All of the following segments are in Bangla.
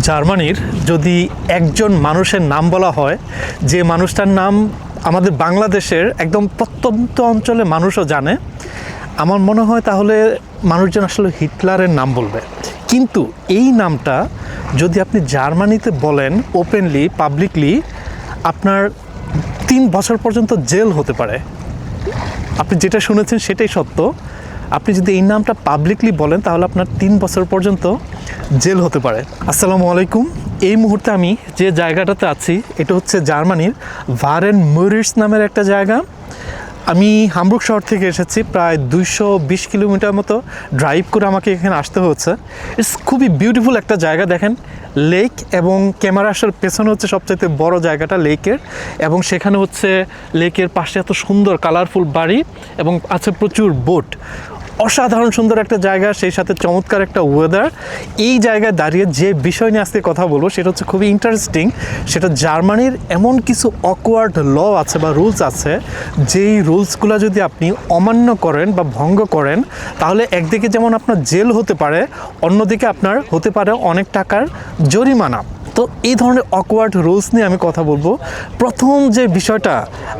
জার্মানির যদি একজন মানুষের নাম বলা হয়, যে মানুষটার নাম আমাদের বাংলাদেশের একদম প্রত্যন্ত অঞ্চলে মানুষও জানে, আমার মনে হয় তাহলে মানুষজন আসলে হিটলারের নাম বলবে। কিন্তু এই নামটা যদি আপনি জার্মানিতে বলেন ওপেনলি পাবলিকলি আপনার তিন বছর পর্যন্ত জেল হতে পারে। আপনি যেটা শুনেছেন সেটাই সত্য। আপনি যদি এই নামটা পাবলিকলি বলেন, তাহলে আপনার তিন বছর পর্যন্ত জেল হতে পারে। আসসালামু আলাইকুম। এই মুহূর্তে আমি যে জায়গাটাতে আছি, এটা হচ্ছে জার্মানির ভারেন মরিস নামের একটা জায়গা। আমি হামবুর্গ শহর থেকে এসেছি, প্রায় দুইশো বিশ কিলোমিটার মতো ড্রাইভ করে আমাকে এখানে আসতে হচ্ছে ইটস খুবই বিউটিফুল একটা জায়গা, দেখেন লেক এবং ক্যামেরা আসার পেছনে হচ্ছে সবচাইতে বড় জায়গাটা লেকের এবং সেখানে হচ্ছে লেকের পাশে এত সুন্দর কালারফুল বাড়ি এবং আছে প্রচুর বোট অসাধারণ সুন্দর একটা জায়গা, সেই সাথে চমৎকার একটা ওয়েদার এই জায়গায় দাঁড়িয়ে যে বিষয় নিয়ে আজকে কথা বলব, সেটা হচ্ছে খুবই ইন্টারেস্টিং সেটা জার্মানির এমন কিছু অকওয়ার্ড ল আছে বা রুলস আছে, যেই রুলসগুলো যদি আপনি অমান্য করেন বা ভঙ্গ করেন, তাহলে একদিকে যেমন আপনার জেল হতে পারে, অন্যদিকে আপনার হতে পারে অনেক টাকার জরিমানা। তো এই ধরনের অকওয়ার্ড রুলস নিয়ে আমি কথা বলব। প্রথম যে বিষয়টা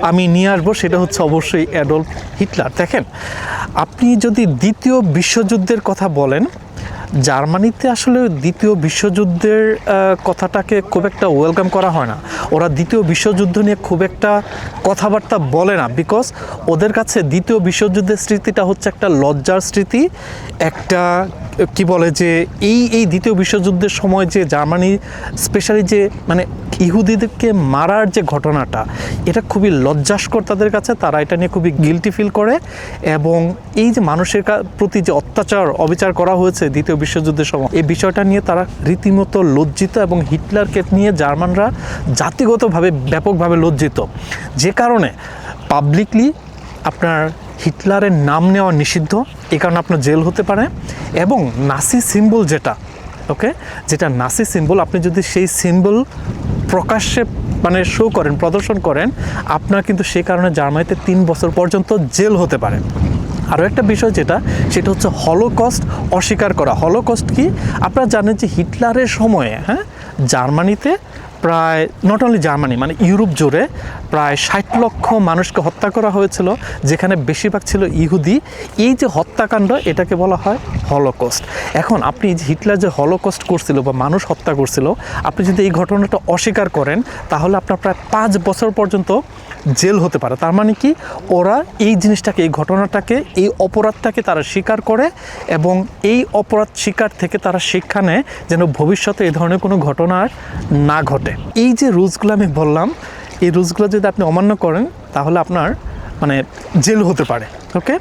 আমি নিয়ে আসব সেটা হচ্ছে অবশ্যই অ্যাডল্ফ হিটলার দেখেন, আপনি যদি দ্বিতীয় বিশ্বযুদ্ধের কথা বলেন জার্মানিতে আসলে দ্বিতীয় বিশ্বযুদ্ধের কথাটাকে খুব একটা ওয়েলকাম করা হয় না। ওরা দ্বিতীয় বিশ্বযুদ্ধ নিয়ে খুব একটা কথাবার্তা বলে না বিকজ ওদের কাছে দ্বিতীয় বিশ্বযুদ্ধের স্মৃতিটা হচ্ছে একটা লজ্জার স্মৃতি, একটা, কি বলে যে এই এই দ্বিতীয় বিশ্বযুদ্ধের সময় যে জার্মানি স্পেশালি যে মানে ইহুদিদেরকে মারার যে ঘটনাটা, এটা খুবই লজ্জাস্কর তাদের কাছে, তারা এটা নিয়ে খুবই গিলটি ফিল করে এবং এই যে মানুষের প্রতি যে অত্যাচার, অবিচার করা হয়েছে দ্বিতীয় বিশ্বযুদ্ধের সময়। এই বিষয়টা নিয়ে তারা রীতিমতো লজ্জিত এবং হিটলারকে নিয়ে জার্মানরা জাতিগতভাবে ব্যাপকভাবে লজ্জিত। যে কারণে পাবলিকলি আপনার হিটলারের নাম নেওয়া নিষিদ্ধ, এ কারণে আপনার জেল হতে পারে এবং নাসি সিম্বল যেটা ওকে যেটা নাসি সিম্বল আপনি যদি সেই সিম্বল প্রকাশ্যে মানে শো করেন, প্রদর্শন করেন, আপনার কিন্তু সে কারণে জার্মানিতে তিন বছর পর্যন্ত জেল হতে পারে। আরও একটা বিষয় যেটা, সেটা হচ্ছে হলোকস্ট অস্বীকার করা। হলোকস্ট কি? আপনারা জানেন যে হিটলারের সময়ে হ্যাঁ জার্মানিতে প্রায় নট অনলি জার্মানি মানে ইউরোপ জুড়ে প্রায় ষাট লক্ষ মানুষকে হত্যা করা হয়েছিল, যেখানে বেশিরভাগ ছিল ইহুদি। এই যে হত্যাকাণ্ড, এটাকে বলা হয় হলোকস্ট। এখন আপনি হিটলার যে হলোকস্ট করছিল বা মানুষ হত্যা করছিল, আপনি যদি এই ঘটনাটা অস্বীকার করেন, তাহলে আপনার প্রায় পাঁচ বছর পর্যন্ত জেল হতে পারে। তার মানে কি, ওরা এই জিনিসটাকে, এই ঘটনাটাকে, এই অপরাধটাকে তারা স্বীকার করে এবং এই অপরাধ স্বীকার থেকে তারা শিক্ষা নেয় যেন ভবিষ্যতে এই ধরনের কোনো ঘটনা আর না ঘটে। এই যে রুলসগুলো আমি বললাম এই রুলসগুলো যদি আপনি অমান্য করেন, তাহলে আপনার মানে জেল হতে পারে, ওকে?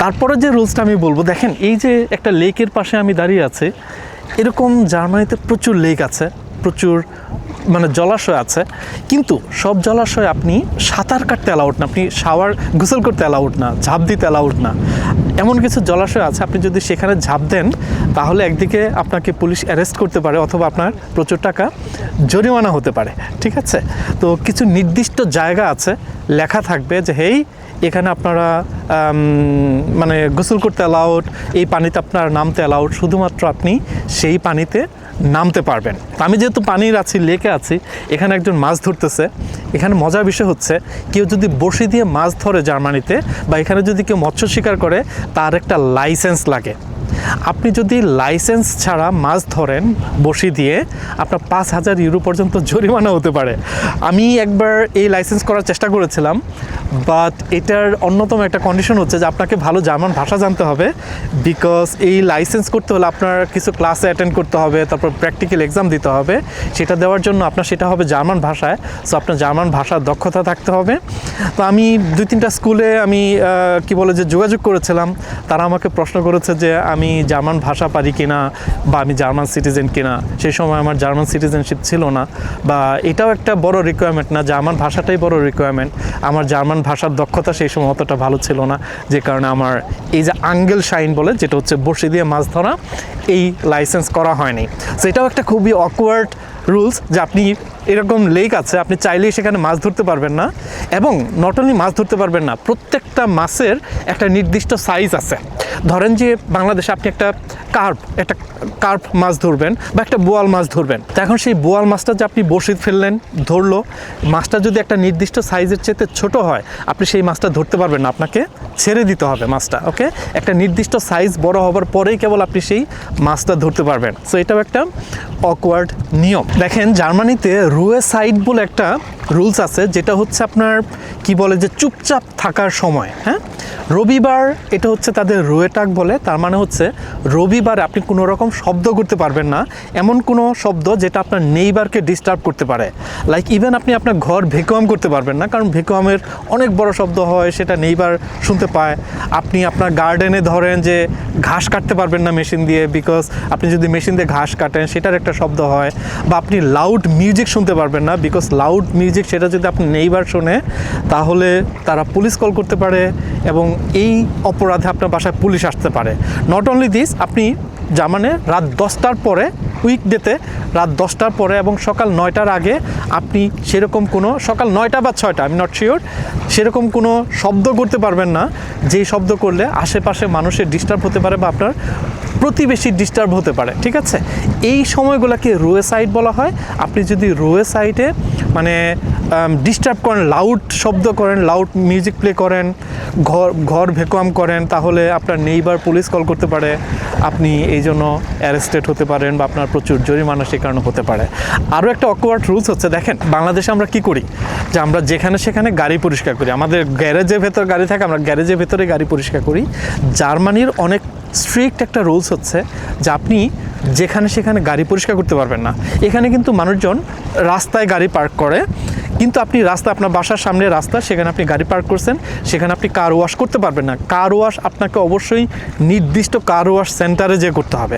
তারপরে যে রুলসটা আমি বলব, দেখেন, এই যে একটা লেকের পাশে আমি দাঁড়িয়ে আছি, এরকম জার্মানিতে প্রচুর লেক আছে, প্রচুর মানে জলাশয় আছে, কিন্তু সব জলাশয়ে আপনি সাঁতার কাটতে অ্যালাউড না, আপনি শাওয়ার গোসল করতে অ্যালাউড না, ঝাঁপ দিতে অ্যালাউড না। এমন কিছু জলাশয় আছে, আপনি যদি সেখানে ঝাঁপ দেন, তাহলে একদিকে আপনাকে পুলিশ অ্যারেস্ট করতে পারে অথবা আপনার প্রচুর টাকা জরিমানা হতে পারে, ঠিক আছে? তো কিছু নির্দিষ্ট জায়গা আছে, লেখা থাকবে যে, হেই এখানে আপনারা মানে গোসল করতে অ্যালাউড এই পানিতে আপনার নামতে অ্যালাউড শুধুমাত্র আপনি সেই পানিতে নামতে পারবেন। আমি যেহেতু পানির আছি লেকে আছি, এখানে একজন মাছ ধরতেছে। এখানে মজার বিষয় হচ্ছে, কেউ যদি বড়শি দিয়ে মাছ ধরে জার্মানিতে বা এখানে যদি কেউ মৎস্য শিকার করে, তার একটা লাইসেন্স লাগে। আপনি যদি লাইসেন্স ছাড়া মাছ ধরেন বসি দিয়ে, আপনার পাঁচ হাজার ইউরো পর্যন্ত জরিমানা হতে পারে। আমি একবার এই লাইসেন্স করার চেষ্টা করেছিলাম। বাট এটার অন্যতম একটা কন্ডিশন হচ্ছে যে আপনাকে ভালো জার্মান ভাষা জানতে হবে বিকজ এই লাইসেন্স করতে হলে আপনার কিছু ক্লাসে অ্যাটেন্ড করতে হবে, তারপর প্র্যাকটিক্যাল এক্সাম দিতে হবে। সেটা দেওয়ার জন্য আপনার সেটা হবে জার্মান ভাষায় সো আপনার জার্মান ভাষার দক্ষতা থাকতে হবে। তো আমি দুই তিনটা স্কুলে আমি কি বলে যে যোগাযোগ করেছিলাম, তারা আমাকে প্রশ্ন করেছে যে আমি জার্মান ভাষা পারি কিনা, বা আমি জার্মান সিটিজেন কিনা। সেই সময় আমার জার্মান সিটিজেনশিপ ছিল না, বা এটাও একটা বড় রিকোয়ারমেন্ট না, জার্মান ভাষাটাই বড় রিকোয়ারমেন্ট আমার জার্মান ভাষার দক্ষতা সেই সময় অতটা ভালো ছিল না, যে কারণে আমার এই যে আঙ্গেল শাইন বলে, যেটা হচ্ছে বসে দিয়ে মাছ ধরা, এই লাইসেন্স করা হয়নি। সেটাও এটাও একটা খুবই অকওয়ার্ড রুলস যে আপনি এরকম লেক আছে, আপনি চাইলেই সেখানে মাছ ধরতে পারবেন না এবং নট অনলি মাছ ধরতে পারবেন না, প্রত্যেকটা মাছের একটা নির্দিষ্ট সাইজ আছে। ধরেন যে বাংলাদেশে আপনি একটা কার্প একটা কার্প মাছ ধরবেন বা একটা বোয়াল মাছ ধরবেন। তো এখন সেই বোয়াল মাছটা যে আপনি বসিত ফেললেন, ধরলো, মাছটা যদি একটা নির্দিষ্ট সাইজের চেয়ে ছোট হয়, আপনি সেই মাছটা ধরতে পারবেন না, আপনাকে ছেড়ে দিতে হবে মাছটা ওকে একটা নির্দিষ্ট সাইজ বড় হবার পরেই কেবল আপনি সেই মাছটা ধরতে পারবেন। সো এটাও একটা অকওয়ার্ড নিয়ম। দেখেন, জার্মানিতে রুয়ে সাইড বলে একটা রুলস আছে, যেটা হচ্ছে আপনার কি বলে যে চুপচাপ থাকার সময় হ্যাঁ? রবিবার এটা হচ্ছে তাদের রুয়েটাক বলে, তার মানে হচ্ছে রবিবার আপনি কোনো রকম শব্দ করতে পারবেন না, এমন কোনো শব্দ যেটা আপনার নেইবারকে ডিস্টার্ব করতে পারে। লাইক ইভেন আপনি আপনার ঘর ভেকুয়াম করতে পারবেন না, কারণ ভেকুয়ামের অনেক বড় শব্দ হয়, সেটা নেইবার শুনতে পায়। আপনি আপনার গার্ডেনে ধরেন যে ঘাস কাটতে পারবেন না মেশিন দিয়ে বিকজ আপনি যদি মেশিন দিয়ে ঘাস কাটেন, সেটার একটা শব্দ হয়। বা আপনি লাউড মিউজিক শুনতে পারবেন না বিকজ লাউড মিউজিক সেটা যদি আপনি নেইবার শোনে, তাহলে তারা পুলিশ কল করতে পারে এবং এই অপরাধে আপনার বাসায় পুলিশ আসতে পারে। নট অনলি দিস আপনি জামানে রাত দশটার পরে উইকডেতে রাত দশটার পরে এবং সকাল নয়টার আগে আপনি সেরকম কোনো, সকাল নয়টা বা ছয়টা আমি নট শিওর সেরকম কোনো শব্দ করতে পারবেন না। যেই শব্দ করলে আশেপাশে মানুষের ডিস্টার্ব হতে পারে বা আপনার প্রতিবেশী ডিস্টার্ব হতে পারে, ঠিক আছে? এই সময়গুলোকে রোয়ে সাইড বলা হয়। আপনি যদি রোয়ে সাইডে মানে ডিস্টার্ব করেন লাউড শব্দ করেন লাউড মিউজিক প্লে করেন, ঘর ঘর ভেকুয়াম করেন, তাহলে আপনার নেইবার পুলিশ কল করতে পারে। আপনি এই জন্য অ্যারেস্টেড হতে পারেন বা আপনার প্রচুর জরিমানা সে কারণে হতে পারে। আরও একটা অকওয়ার্ড রুলস হচ্ছে, দেখেন, বাংলাদেশে আমরা কি করি? যে আমরা যেখানে সেখানে গাড়ি পরিষ্কার করি। আমাদের গ্যারেজের ভেতর গাড়ি থাকে, আমরা গ্যারেজের ভেতরে গাড়ি পরিষ্কার করি। জার্মানির অনেক স্ট্রিক্ট একটা রুলস হচ্ছে যে আপনি যেখানে সেখানে গাড়ি পরিষ্কার করতে পারবেন না। এখানে কিন্তু মানুষজন রাস্তায় গাড়ি পার্ক করে, কিন্তু আপনি রাস্তা আপনার বাসার সামনে রাস্তা, সেখানে আপনি গাড়ি পার্ক করছেন, সেখানে আপনি কার ওয়াশ করতে পারবেন না। কার ওয়াশ আপনাকে অবশ্যই নির্দিষ্ট কার ওয়াশ সেন্টারে যে করতে হবে।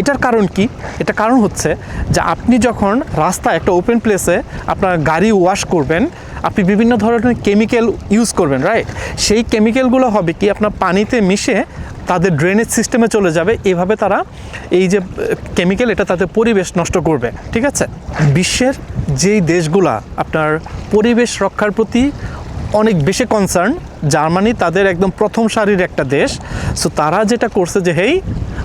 এটার কারণ কি? এটা কারণ হচ্ছে যে আপনি যখন রাস্তা একটা ওপেন প্লেসে আপনার গাড়ি ওয়াশ করবেন, আপনি বিভিন্ন ধরনের কেমিক্যাল ইউজ করবেন রাইট সেই কেমিক্যালগুলো হবে কি? আপনার পানিতে মিশে তাদের ড্রেনেজ সিস্টেমে চলে যাবে। এভাবে তারা এই যে কেমিক্যাল এটা তাদের পরিবেশ নষ্ট করবে। ঠিক আছে? বিশ্বের যেই দেশগুলা আপনার পরিবেশ রক্ষার প্রতি অনেক বেশি কনসার্ন জার্মানি তাদের একদম প্রথম সারির একটা দেশ। সো তারা যেটা করছে যে, হেই,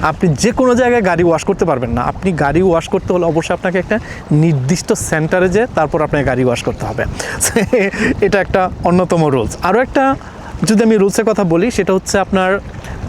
আপনি যে কোনো জায়গায় গাড়ি ওয়াশ করতে পারবেন না। আপনি গাড়ি ওয়াশ করতে হলে অবশ্যই আপনাকে একটা নির্দিষ্ট সেন্টারে যে, তারপর আপনাকে গাড়ি ওয়াশ করতে হবে। এটা একটা অন্যতম রুলস আরও একটা যদি আমি রুলসের কথা বলি, সেটা হচ্ছে আপনার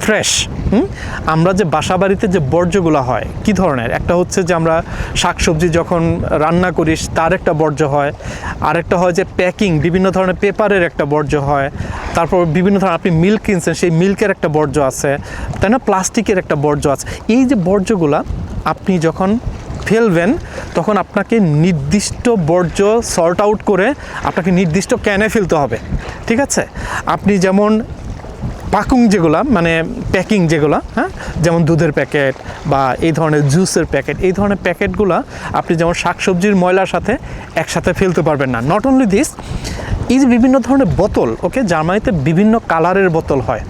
ফ্রেশ হুম? আমরা যে বাসা বাড়িতে যে বর্জ্যগুলো হয়, কি ধরনের? একটা হচ্ছে যে আমরা শাকসবজি যখন রান্না করি, তার একটা বর্জ্য হয়। আরেকটা হয় যে প্যাকিং বিভিন্ন ধরনের পেপারের একটা বর্জ্য হয়। তারপর বিভিন্ন ধরনের আপনি মিল্ক কিনছেন, সেই মিল্কের একটা বর্জ্য আছে। তাই না? প্লাস্টিকের একটা বর্জ্য আছে। এই যে বর্জ্যগুলা, আপনি যখন ফেলবেন, তখন আপনাকে নির্দিষ্ট বর্জ্য সর্ট আউট করে আপনাকে নির্দিষ্ট ক্যানে ফেলতে হবে। ঠিক আছে? আপনি যেমন পাকুং যেগুলা মানে প্যাকিং যেগুলা হ্যাঁ? যেমন দুধের প্যাকেট বা এই ধরনের জুসের প্যাকেট এই ধরনের প্যাকেটগুলো আপনি যেমন শাকসবজির ময়লার সাথে একসাথে ফেলতে পারবেন না। নট অনলি দিস এই বিভিন্ন ধরনের বোতল ওকে জার্মানিতে বিভিন্ন কালারের বোতল হয়।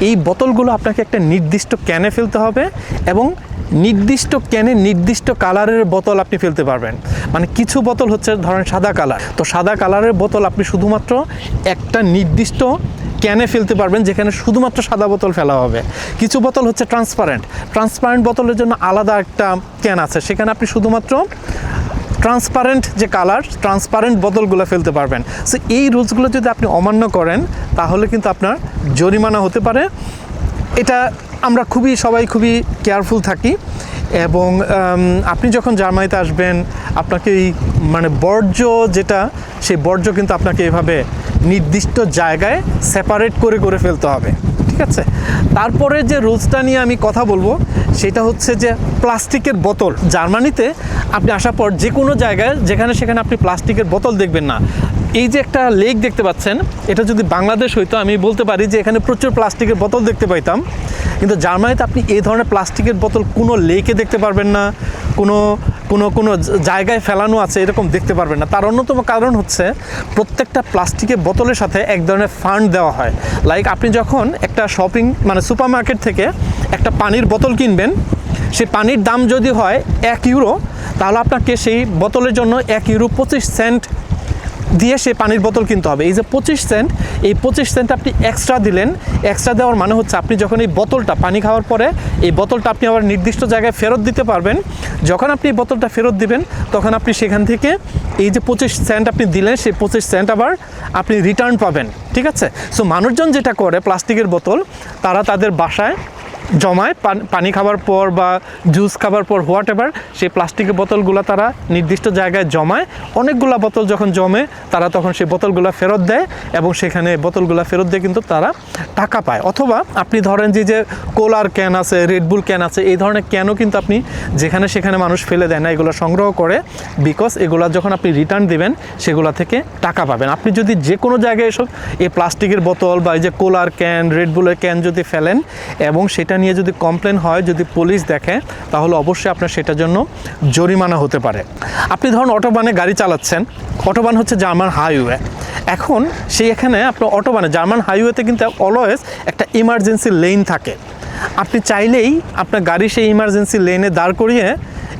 এই বোতলগুলো আপনাকে একটা নির্দিষ্ট ক্যানে ফেলতে হবে এবং নির্দিষ্ট ক্যানে নির্দিষ্ট কালারের বোতল আপনি ফেলতে পারবেন। মানে কিছু বোতল হচ্ছে ধরেন সাদা কালার। তো সাদা কালারের বোতল আপনি শুধুমাত্র একটা নির্দিষ্ট ক্যানে ফেলতে পারবেন যেখানে শুধুমাত্র সাদা বোতল ফেলা হবে। কিছু বোতল হচ্ছে ট্রান্সপারেন্ট। ট্রান্সপারেন্ট বোতলের জন্য আলাদা একটা ক্যান আছে। সেখানে আপনি শুধুমাত্র ট্রান্সপারেন্ট যে কালার ট্রান্সপারেন্ট বোতলগুলো ফেলতে পারবেন। সো এই রুলসগুলো যদি আপনি অমান্য করেন, তাহলে কিন্তু আপনার জরিমানা হতে পারে। এটা আমরা খুবই, সবাই খুবই কেয়ারফুল থাকি। এবং আপনি যখন জার্মানিতে আসবেন, আপনাকে এই মানে বর্জ্য যেটা, সেই বর্জ্য কিন্তু আপনাকে এভাবে নির্দিষ্ট জায়গায় সেপারেট করে করে ফেলতে হবে। ঠিক আছে? তারপরে যে রুলসটা নিয়ে আমি কথা বলব, সেটা হচ্ছে যে প্লাস্টিকের বোতল। জার্মানিতে আপনি আসার পর যে কোনো জায়গায়, যেখানে সেখানে আপনি প্লাস্টিকের বোতল দেখবেন না এই যে একটা লেক দেখতে পাচ্ছেন, এটা যদি বাংলাদেশ হইতো, আমি বলতে পারি যে এখানে প্রচুর প্লাস্টিকের বোতল দেখতে পাইতাম। কিন্তু জার্মানিতে আপনি এই ধরনের প্লাস্টিকের বোতল কোনো লেকে দেখতে পারবেন না, কোনো কোনো কোনো জায়গায় ফেলানো আছে, এরকম দেখতে পারবেন না। তার অন্যতম কারণ হচ্ছে, প্রত্যেকটা প্লাস্টিকের বোতলের সাথে এক ধরনের ফান্ড দেওয়া হয়। লাইক আপনি যখন একটা শপিং মানে সুপার মার্কেট থেকে একটা পানির বোতল কিনবেন, সেই পানির দাম যদি হয় এক ইউরো তাহলে আপনাকে সেই বোতলের জন্য এক ইউরো পঁচিশ সেন্ট দিয়ে সে পানির বোতল কিনতে হবে। এই যে পঁচিশ সেন্ট, এই পঁচিশ সেন্ট আপনি এক্সট্রা দিলেন। এক্সট্রা দেওয়ার মানে হচ্ছে আপনি যখন এই বোতলটা, পানি খাওয়ার পরে এই বোতলটা আপনি আবার নির্দিষ্ট জায়গায় ফেরত দিতে পারবেন। যখন আপনি এই বোতলটা ফেরত দিবেন, তখন আপনি সেখান থেকে এই যে পঁচিশ সেন্ট আপনি দিলেন, সেই পঁচিশ সেন্ট আবার আপনি রিটার্ন পাবেন। ঠিক আছে? সো মানুষজন যেটা করে, প্লাস্টিকের বোতল, তারা তাদের বাসায় জমায়, পান- খাবার পর বা জুস খাবার পর হোয়াট এভার সেই প্লাস্টিকের বোতলগুলো তারা নির্দিষ্ট জায়গায় জমায়। অনেকগুলা বোতল যখন জমে, তারা তখন সেই বোতলগুলো ফেরত দেয় এবং সেখানে বোতলগুলো ফেরত দিয়ে কিন্তু তারা টাকা পায়। অথবা আপনি ধরেন যে যে কোলার ক্যান আছে রেডবুল ক্যান আছে, এই ধরনের ক্যানও কিন্তু আপনি যেখানে সেখানে মানুষ ফেলে দেয় না, এগুলো সংগ্রহ করে বিকজ এগুলো যখন আপনি রিটার্ন দেবেন, সেগুলো থেকে টাকা পাবেন। আপনি যদি যে কোনো জায়গায় এসব, এই প্লাস্টিকের বোতল বা এই যে কোলার ক্যান রেডবুলের ক্যান যদি ফেলেন এবং সেটা নিয়ে যদি কমপ্লেন হয়, যদি পুলিশ দেখে, তাহলে অবশ্যই আপনার সেটার জন্য জরিমানা হতে পারে। আপনি ধরুন অটোবানে গাড়ি চালাচ্ছেন, অটোবান হচ্ছে জার্মান হাইওয়ে এখন সেই এখানে আপনার অটোবানে, জার্মান হাইওয়েতে কিন্তু অলওয়েজ একটা ইমার্জেন্সি লেন থাকে। আপনি চাইলেই আপনার গাড়ি সেই ইমার্জেন্সি লেনে দাঁড় করিয়ে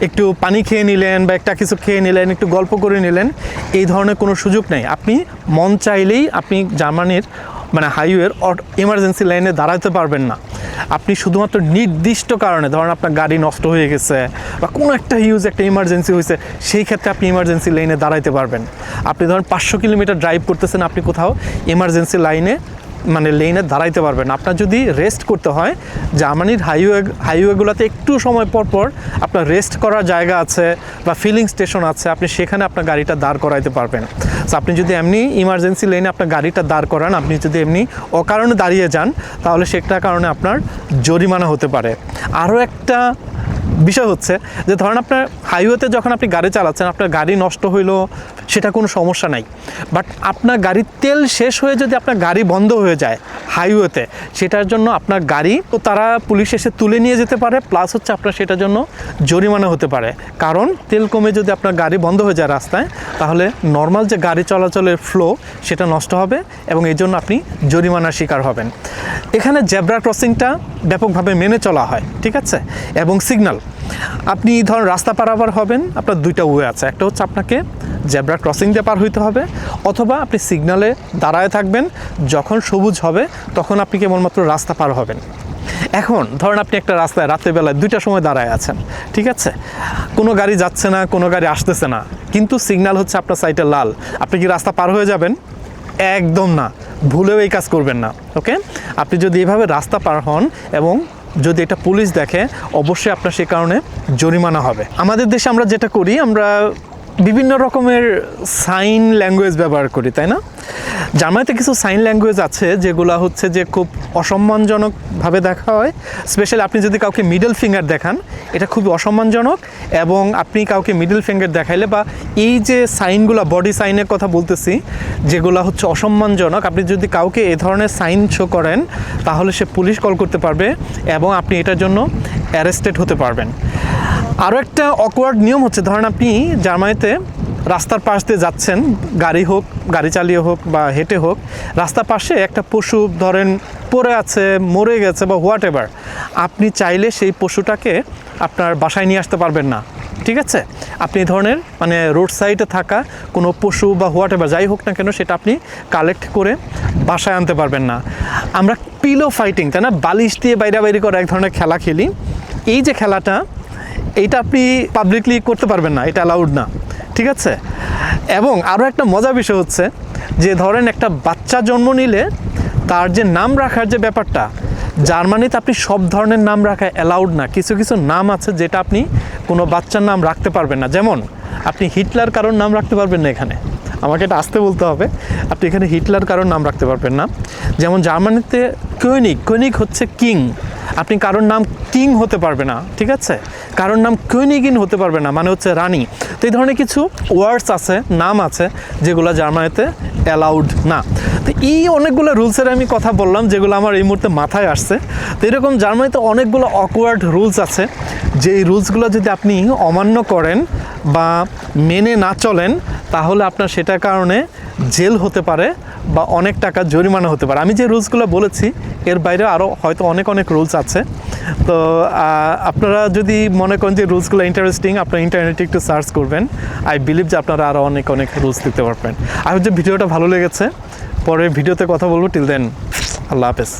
একটু পানি খেয়ে নিলেন বা একটা কিছু খেয়ে নিলেন, একটু গল্প করে নিলেন, এই ধরনের কোনো সুযোগ নেই। আপনি মন চাইলেই আপনি জার্মানির মানে হাইওয়ের ইমার্জেন্সি লাইনে দাঁড়াতে পারবেন না। আপনি শুধুমাত্র নির্দিষ্ট কারণে, ধরেন আপনার গাড়ি নষ্ট হয়ে গেছে বা কোনো একটা হিউজ একটা ইমার্জেন্সি হয়েছে, সেই ক্ষেত্রে আপনি ইমার্জেন্সি লাইনে দাঁড়াইতে পারবেন। আপনি ধরেন পাঁচশো কিলোমিটার ড্রাইভ করতেছেন, আপনি কোথাও ইমার্জেন্সি লাইনে মানে লেনে দাঁড়াইতে পারবেন আপনার যদি রেস্ট করতে হয়, জার্মানির হাইওয়ে হাইওয়েগুলোতে একটু সময় পর পর আপনার রেস্ট করার জায়গা আছে বা ফিলিং স্টেশন আছে, আপনি সেখানে আপনার গাড়িটা দাঁড় করাইতে পারবেন। তো আপনি যদি এমনি ইমার্জেন্সি লেনে আপনার গাড়িটা দাঁড় করান, আপনি যদি এমনি অকারণে দাঁড়িয়ে যান, তাহলে সেটার কারণে আপনার জরিমানা হতে পারে। আরও একটা বিষয় হচ্ছে যে ধরেন আপনার হাইওয়েতে যখন আপনি গাড়ি চালাচ্ছেন, আপনার গাড়ি নষ্ট হইল, সেটা কোনো সমস্যা নাই। বাট আপনার গাড়ির তেল শেষ হয়ে যদি আপনার গাড়ি বন্ধ হয়ে যায় হাইওয়েতে সেটার জন্য আপনার গাড়ি তো তারা পুলিশ এসে তুলে নিয়ে যেতে পারে প্লাস হচ্ছে আপনার সেটার জন্য জরিমানা হতে পারে। কারণ তেল কমে যদি আপনার গাড়ি বন্ধ হয়ে যায় রাস্তায়, তাহলে নর্মাল যে গাড়ি চলাচলের ফ্লো সেটা নষ্ট হবে এবং এই জন্য আপনি জরিমানার শিকার হবেন। এখানে জেব্রা ক্রসিংটা ব্যাপকভাবে মেনে চলা হয়, ঠিক আছে? এবং সিগন্যাল আপনি ধরুন রাস্তা পারাপার হবেন, আপনার দুইটা ওয়ে আছে। একটা হচ্ছে আপনাকে জেব্রা ক্রসিং দিয়ে পার হইতে হবে, অথবা আপনি সিগনালে দাঁড়ায় থাকবেন, যখন সবুজ হবে, তখন আপনি কেবলমাত্র রাস্তা পার হবেন। এখন ধরেন আপনি একটা রাস্তায় রাতের বেলায় দুইটা সময় দাঁড়ায় আছেন, ঠিক আছে? কোনো গাড়ি যাচ্ছে না, কোনো গাড়ি আসতেছে না, কিন্তু সিগনাল হচ্ছে আপনার সাইডে লাল। আপনি কি রাস্তা পার হয়ে যাবেন? একদম না। ভুলেও এই কাজ করবেন না, ওকে? আপনি যদি এভাবে রাস্তা পার হন এবং যদি এটা পুলিশ দেখে, অবশ্যই আপনার সে কারণে জরিমানা হবে। আমাদের দেশে আমরা যেটা করি, আমরা বিভিন্ন রকমের সাইন ল্যাঙ্গুয়েজ ব্যবহার করি, তাই না? জার্মানিতে কিছু সাইন ল্যাঙ্গুয়েজ আছে, যেগুলো হচ্ছে যে খুব অসম্মানজনকভাবে দেখা হয়। স্পেশালি আপনি যদি কাউকে মিডল ফিঙ্গার দেখান, এটা খুবই অসম্মানজনক এবং আপনি কাউকে মিডল ফিঙ্গার দেখাইলে বা এই যে সাইনগুলো বডি সাইনের কথা বলতেছি, যেগুলো হচ্ছে অসম্মানজনক, আপনি যদি কাউকে এ ধরনের সাইন শো করেন, তাহলে সে পুলিশ কল করতে পারবে এবং আপনি এটার জন্য অ্যারেস্টেড হতে পারবেন। আরও একটা অকওয়ার্ড নিয়ম হচ্ছে, ধরেন আপনি জার্মানিতে রাস্তার পাশ দিয়ে যাচ্ছেন, গাড়ি হোক, গাড়ি চালিয়ে হোক বা হেঁটে হোক, রাস্তার পাশে একটা পশু ধরেন পড়ে আছে, মরে গেছে বা হোয়াট এভার আপনি চাইলে সেই পশুটাকে আপনার বাসায় নিয়ে আসতে পারবেন না, ঠিক আছে? আপনি এই ধরনের মানে রোড সাইডে থাকা কোনো পশু বা হোয়াট এভার যাই হোক না কেন, সেটা আপনি কালেক্ট করে বাসায় আনতে পারবেন না। আমরা পিলো ফাইটিং তাই না? বালিশ দিয়ে বাইরে বাইরে করা এক ধরনের খেলা খেলি। এই যে খেলাটা এইটা আপনি পাবলিকলি করতে পারবেন না, এটা অ্যালাউড না, ঠিক আছে? এবং আরও একটা মজার বিষয় হচ্ছে যে ধরেন একটা বাচ্চা জন্ম নিলে তার যে নাম রাখার যে ব্যাপারটা, জার্মানিতে আপনি সব ধরনের নাম রাখা অ্যালাউড না, কিছু কিছু নাম আছে যেটা আপনি কোনো বাচ্চার নাম রাখতে পারবেন না। যেমন, আপনি হিটলার কারোর নাম রাখতে পারবেন না এখানে। আমাকে এটা আসতে বলতে হবে। আপনি এখানে হিটলার কারোর নাম রাখতে পারবেন না। যেমন জার্মানিতে কৈনিক কৈনিক হচ্ছে কিং। আপনি কারোর নাম কিং হতে পারবে না, ঠিক আছে? কারোর নাম কৈনিগিন হতে পারবে না মানে হচ্ছে রানী। তো এই ধরনের কিছু ওয়ার্ডস আছে, নাম আছে, যেগুলো জার্মানিতে অ্যালাউড না। তো এই অনেকগুলো রুলসের আমি কথা বললাম, যেগুলো আমার এই মুহূর্তে মাথায় আসছে। তো এরকম জার্মানিতে অনেকগুলো অকওয়ার্ড রুলস আছে। যে এই রুলসগুলো যদি আপনি অমান্য করেন বা মেনে না চলেন তাহলে আপনার সেটার কারণে জেল হতে পারে বা অনেক টাকা জরিমানা হতে পারে। আমি যে রুলসগুলো বলেছি, এর বাইরে আরও হয়তো অনেক অনেক রুলস আছে। তো আপনারা যদি মনে করেন যে রুলসগুলো ইন্টারেস্টিং আপনারা ইন্টারনেটে একটু সার্চ করবেন। আই বিলিভ যে আপনারা আরও অনেক অনেক রুলস দিতে পারবেন। আর যে ভিডিওটা ভালো লেগেছে। পরে ভিডিওতে কথা বলব। টিল দেন আল্লাহ হাফেজ।